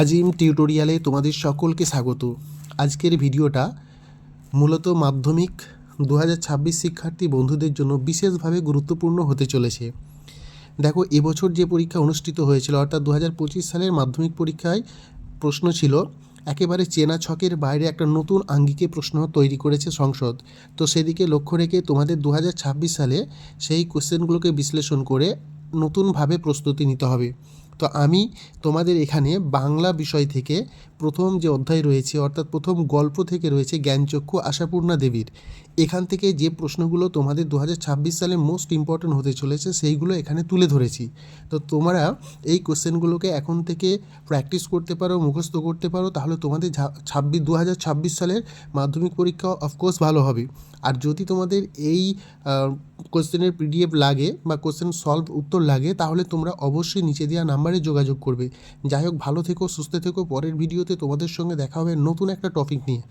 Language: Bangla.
আজিম টিউটোরিয়ালে তোমাদের সকলকে স্বাগত। আজকের ভিডিওটা মূলত মাধ্যমিক দু হাজার ছাব্বিশ শিক্ষার্থী বন্ধুদের জন্য বিশেষভাবে গুরুত্বপূর্ণ হতে চলেছে। দেখো, এবছর যে পরীক্ষা অনুষ্ঠিত হয়েছিল, অর্থাৎ দু হাজার পঁচিশ সালের মাধ্যমিক পরীক্ষায় প্রশ্ন ছিল, একেবারে চেনা ছকের বাইরে একটা নতুন আঙ্গিকে প্রশ্ন তৈরি করেছে সংসদ। তো সেদিকে লক্ষ্য রেখে তোমাদের দু হাজার ছাব্বিশ সালে সেই কোশ্চেনগুলোকে বিশ্লেষণ করে নতুনভাবে প্রস্তুতি নিতে হবে। তো আমি তোমাদের এখানে বাংলা বিষয় থেকে প্রথম যে অধ্যায় রয়েছে, অর্থাৎ প্রথম গল্প থেকে রয়েছে জ্ঞানচক্ষু আশাপূর্ণা দেবীর। এখান থেকে যে প্রশ্নগুলো তোমাদের দু হাজার ছাব্বিশ সালে মোস্ট ইম্পর্ট্যান্ট হতে চলেছে, সেইগুলো এখানে তুলে ধরেছি। তো তোমরা এই কোশ্চেনগুলোকে এখন থেকে প্র্যাকটিস করতে পারো, মুখস্থ করতে পারো, তাহলে তোমাদের ছাব্বিশ দু সালের মাধ্যমিক পরীক্ষা অফকোর্স ভালো হবে। আর যদি তোমাদের এই কোশ্চেনের পিডিএফ লাগে বা কোশ্চেন সলভ উত্তর লাগে, তাহলে তোমরা অবশ্যই নিচে দেওয়া নাম্বারে যোগাযোগ করবে। যাই হোক, ভালো থেকো, সুস্থ থেকো। পরের ভিডিওতে তোমাদের সঙ্গে দেখা হবে নতুন একটা টপিক নিয়ে।